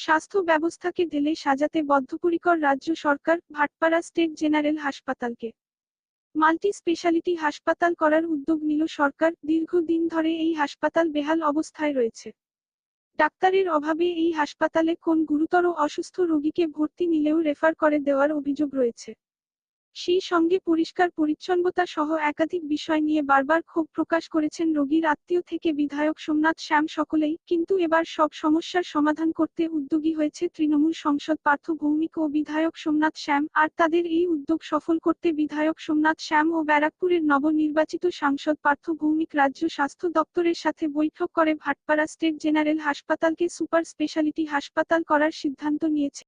স্বাস্থ্য ব্যবস্থাকে ঢেলে সাজাতে বদ্ধপরিকর রাজ্য সরকার ভাটপাড়া স্টেট জেনারেল হাসপাতালকে। মাল্টি স্পেশালিটি হাসপাতাল করার উদ্যোগ নিল সরকার, দীর্ঘদিন ধরে এই হাসপাতাল বেহাল অবস্থায় রয়েছে। ডাক্তারের অভাবে এই হাসপাতালে কোন গুরুতর অসুস্থ রোগীকে ভর্তি নিলেও রেফার করে দেওয়ার অভিযোগ রয়েছে। সেই সঙ্গে পরিষ্কার পরিচ্ছন্নতা সহ একাধিক বিষয় নিয়ে বারবার ক্ষোভ প্রকাশ করেছেন রোগীর আত্মীয় থেকে বিধায়ক সোমনাথ শ্যাম সকলেই, কিন্তু এবার সব সমস্যার সমাধান করতে উদ্যোগী হয়েছে তৃণমূল সংসদ পার্থ ভৌমিক ও বিধায়ক সোমনাথ শ্যাম, আর তাদের এই উদ্যোগ সফল করতে বিধায়ক সোমনাথ শ্যাম ও ব্যারাকপুরের নবনির্বাচিত সাংসদ পার্থ ভৌমিক রাজ্য স্বাস্থ্য দপ্তরের সাথে বৈঠক করে ভাটপাড়া স্টেট জেনারেল হাসপাতালকে সুপার স্পেশালিটি হাসপাতাল করার সিদ্ধান্ত নিয়েছে।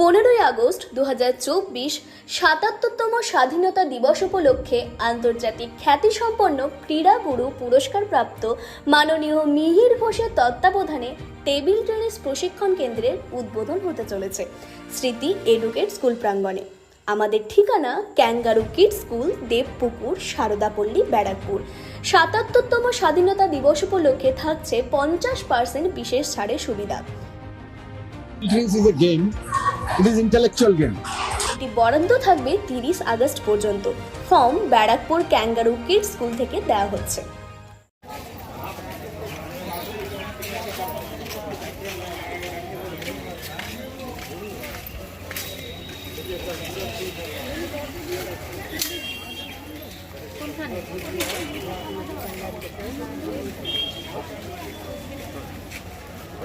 পনেরোই আগস্ট দু হাজার সাতাত্তরতম স্বাধীনতা দিবস উপলক্ষে আন্তর্জাতিক খ্যাতিসম্পন্ন ক্রীড়াগুরু পুরস্কারপ্রাপ্ত মাননীয় মিহির ঘোষের তত্ত্বাবধানে টেবিল টেনিস প্রশিক্ষণ কেন্দ্রের উদ্বোধন হতে চলেছে। স্মৃতি এডুকেট স্কুল প্রাঙ্গণে। আমাদের ঠিকানা kangaroo kid school, Debpukur, Saradapalli, Barrackpore. সাতাত্তরতম স্বাধীনতা দিবস উপলক্ষে থাকছে পঞ্চাশ পার্সেন্ট বিশেষ ছাড়ের সুবিধা। is a game. It is intellectual game. এটি বরাদ্দ থাকবে তিরিশ আগস্ট পর্যন্ত form Barrackpore kangaroo kid school থেকে দেওয়া হচ্ছে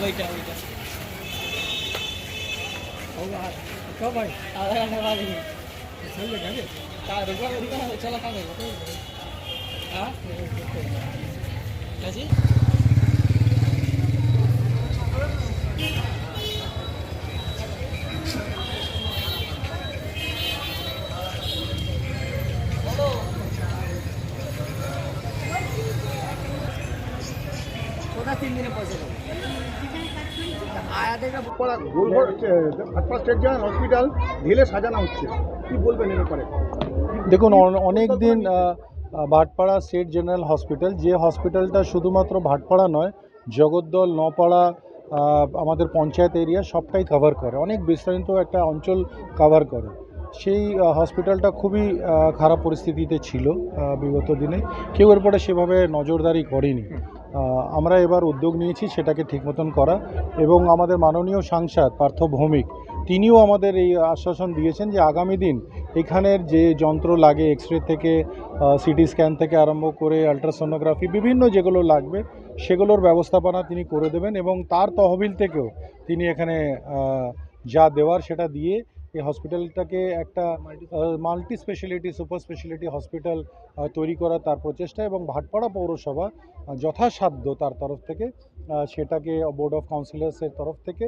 Wait, wait, wait. có mày à đây anh ba đi sớm được cái được quá đi cho là ta hả là gì general hospital ঢেলে সাজানো হচ্ছে। কি বলবেন এর ব্যাপারে? দেখুন অনেক দিন ভাটপাড়া স্টেট জেনারেল হসপিটাল যে হসপিটালটা শুধুমাত্র ভাটপাড়া নয় জগদ্দল নপাড়া আমাদের পঞ্চায়েত এরিয়া সবটাই কভার করে। অনেক বিস্তারিত একটা অঞ্চল কভার করে। সেই হসপিটালটা খুবই খারাপ পরিস্থিতিতে ছিল বিগত দিনে। কেউ এর পরে সেভাবে নজরদারি করেনি। আমরা এবার উদ্যোগ নিয়েছি সেটাকে ঠিক মতন করা এবং আমাদের মাননীয় সাংসদ পার্থ ভৌমিক তিনিও আমাদের এই আশ্বাসন দিয়েছেন যে আগামী দিন এখানের যে যন্ত্র লাগে এক্স থেকে সিটি স্ক্যান থেকে আরম্ভ করে আলট্রাসোনোগ্রাফি বিভিন্ন যেগুলো লাগবে সেগুলোর ব্যবস্থাপনা তিনি করে দেবেন এবং তার তহবিল থেকেও তিনি এখানে যা দেওয়ার সেটা দিয়ে এই হসপিটালটাকে একটা multi speciality super speciality hospital তৈরি করার তার প্রচেষ্টা এবং ভাটপাড়া পৌরসভা যথাসাধ্য তার তরফ থেকে সেটাকে বোর্ড অফ কাউন্সিলার্সের তরফ থেকে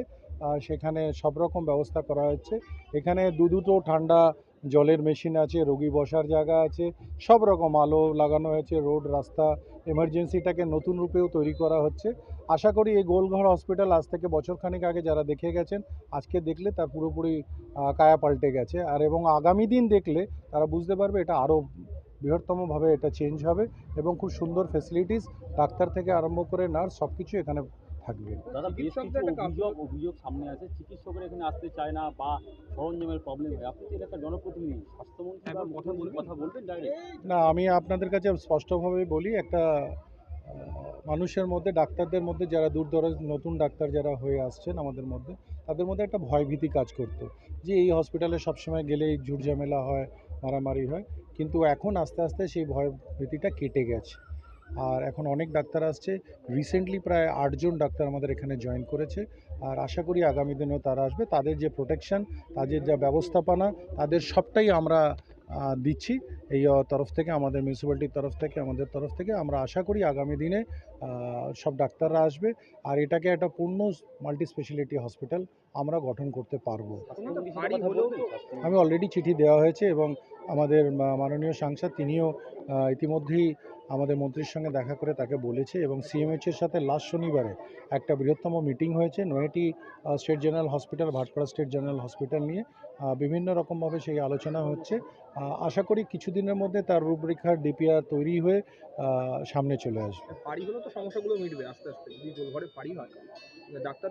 সেখানে সব রকম ব্যবস্থা করা হচ্ছে এখানে দু দুটো ঠান্ডা জলের মেশিন আছে, রোগী বসার জায়গা আছে, সব রকম আলো লাগানো হয়েছে, রোড, রাস্তা, এমার্জেন্সিটাকে নতুন রূপেও তৈরি করা হচ্ছে। আশা করি এই গোলঘর হসপিটাল আজ থেকে বছরখানেক আগে যারা দেখে গেছেন, আজকে দেখলে তার পুরোপুরি কায়া পাল্টে গেছে। আর এবং আগামী দিন দেখলে তারা বুঝতে পারবে এটা আরও বৃহত্তমভাবে এটা চেঞ্জ হবে এবং খুব সুন্দর ফেসিলিটিস ডাক্তার থেকে আরম্ভ করে নার্স সব কিছু এখানে থাকবে। দাদা বেশ কিছু অভিযোগ সামনে আছে চিকিৎসকরা এখানে আসতে চায় না বা সরঞ্জামের প্রবলেম হয়। আপনি এলাকার জনপ্রতিনিধি স্বাস্থ্যমন্ত্রী কথা বলবেন না আমি আপনাদের কাছে স্পষ্টভাবে বলি একটা মানুষের মধ্যে ডাক্তারদের মধ্যে যারা দূর দরাজ নতুন ডাক্তার যারা হয়ে আসছেন আমাদের মধ্যে তাদের মধ্যে একটা ভয়ভীতি কাজ করতো যে এই হসপিটালে সবসময় গেলেই ঝুট ঝামেলা হয় মারামারি হয়। কিন্তু এখন আস্তে আস্তে সেই ভয় ভীতিটা কেটে গেছে। আর এখন অনেক ডাক্তার আসছে। রিসেন্টলি প্রায় আটজন ডাক্তার আমাদের এখানে জয়েন করেছে। আর আশা করি আগামী দিনেও তারা আসবে। তাদের যে প্রোটেকশন তাদের যা ব্যবস্থাপনা তাদের সবটাই আমরা দিচ্ছি। এই তরফ থেকে আমাদের মিউনিসিপ্যালিটির তরফ থেকে আমাদের তরফ থেকে আমরা আশা করি আগামী দিনে সব ডাক্তাররা আসবে। আর এটাকে একটা পূর্ণ মাল্টি স্পেশালিটি হসপিটাল আমরা গঠন করতে পারব। আমি অলরেডি চিঠি দেওয়া হয়েছে এবং আমাদের মাননীয় সাংসদ তিনিও ইতিমধ্যেই আমাদের মন্ত্রীর সঙ্গে দেখা করে তাকে বলেছে এবং সিএমএইচের সাথে লাস্ট শনিবারে একটা বৃহত্তম মিটিং হয়েছে নয়টি state general hospital, Bhatpara state general hospital নিয়ে। বিভিন্ন রকমভাবে সেই আলোচনা হচ্ছে। আশা করি কিছুদিনের মধ্যে তার রূপরেখার ডিপিআর তৈরি হয়ে সামনে চলে আসবে। পাড়ি হলে তো সমস্যাগুলো মিটবে আস্তে আস্তে। যদি পাড়ি হয়, ডাক্তারদের